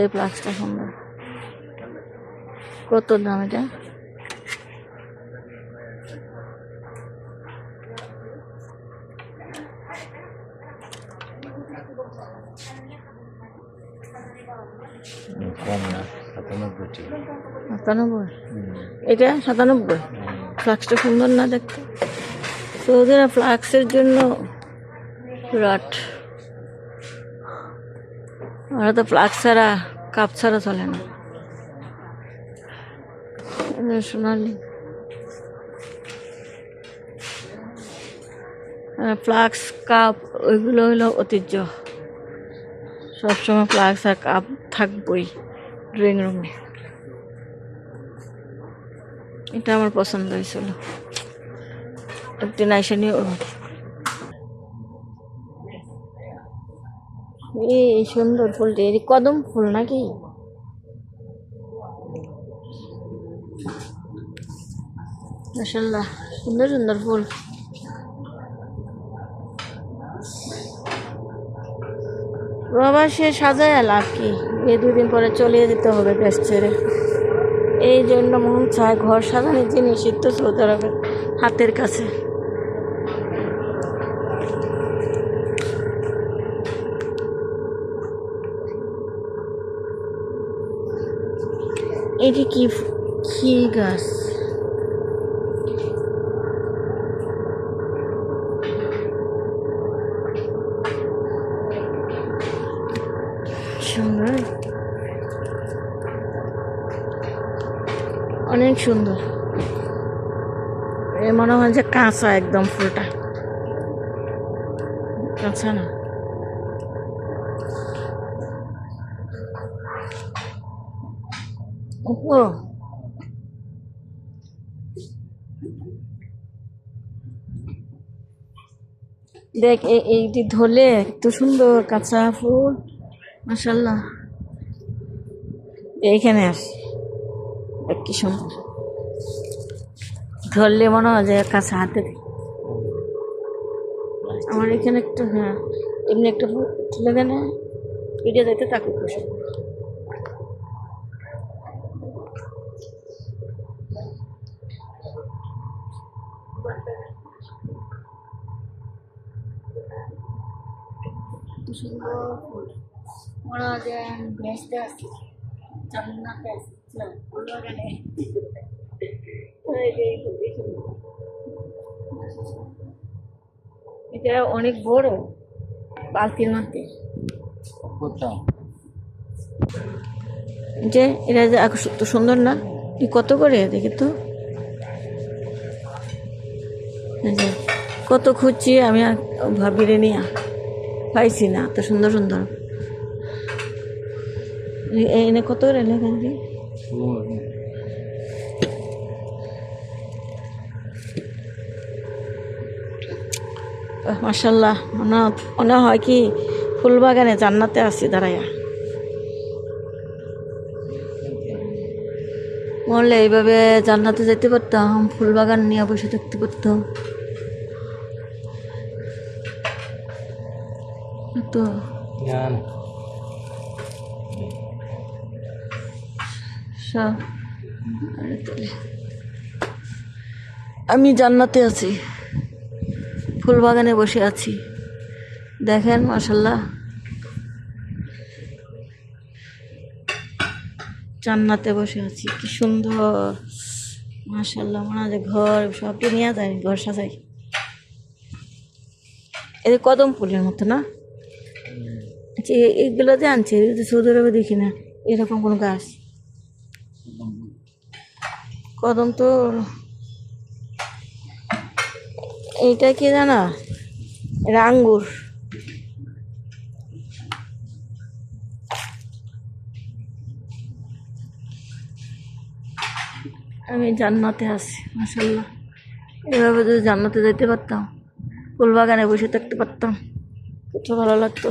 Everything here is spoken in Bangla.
এই ফ্লাক্সটা সুন্দর। কত দাম এটা? না সাতানব্বই? এটা সাতানব্বই? সুন্দর না দেখতে? সৌদিরা ফ্লাক্সের জন্য বিরাট। ওরা তো ফ্লাক্স ছাড়া কাপ ছাড়া চলে না। সোনালি। ফ্লাক্স কাপ ওইগুলো হলো ঐতিহ্য। সবসময় ফ্লাক্স আর কাপ থাকবই ড্রয়িং রুমে এটা আমার পছন্দ হয়েছিল। একদিন আইসা নিয়ে এই সুন্দর ফুলটি এর কদম ফুল নাকি? সুন্দর সুন্দর ফুল। প্রবাসে সাজায় লাভ কি? এই দুদিন পরে চলিয়ে যেতে হবে দেশ ছেড়ে। এই জন্য মন চায় ঘর সাজানোর জিনিস তো আরবের হাতের কাছে। এটি কি কি গাছ? সুন্দর। অনেক সুন্দর। এ মনে হয় যে কাঁচা একদম ফুলটা। কাঁচা না। দেখ এইটি ধরলে একটু সুন্দর কাঁচা ফুল। মাসাল্লাহ এইখানে আস। কি সুন্দর। ধরলে মনে হয় যে কাঁচা হাতে। আমার এখানে একটু হ্যাঁ এমনি একটা ফুল দেন ভিডিও যাইতে তাকে খুশি সুন্দর ফুল মনে হয় যে ভেসতে আসছি জান্নাতে আসছি চল ফুল বাগানে এই যে এই ফুল, এই ফুল। এটা অনেক বড় বালতির মধ্যে। যে এটা যে তো সুন্দর না? কি কত করে? দেখি তো। কত খুঁজছি আমি আর ভাবিরে নিয়ে। পাইছি না, এত সুন্দর সুন্দর। এনে কত দিই মার্শাল্লাহ মনে মনে হয় কি ফুল বাগানে জান্নাতে আছি দাঁড়াইয়া মরলে এইভাবে জান্নাতে যেতে পারতাম ফুল বাগান নিয়ে বসে থাকতে পারতাম। তো গান সব আমি জান্নাতে আছি। ফুল বাগানে বসে আছি। দেখেন মাসাল্লাহ জান্নাতে বসে আছি। কি সুন্দর। মাসাল্লাহ মনে হয় যে ঘর সবটি নিয়ে যায় ঘর সাজাই। এই কদম ফুলের মতো না? আচ্ছা এ- এগুলো যে আনছে সৌদি আরবে দেখি না, এরকম কোনো গাছ? কদম তো এইটা কি জানা? এটা আঙ্গুর আমি জান্নাতে আছি মাসাল্লাহ এভাবে যদি জান্নাতে যেতে পারতাম ফুল বাগানে বসে থাকতে পারতাম, কত ভালো লাগতো।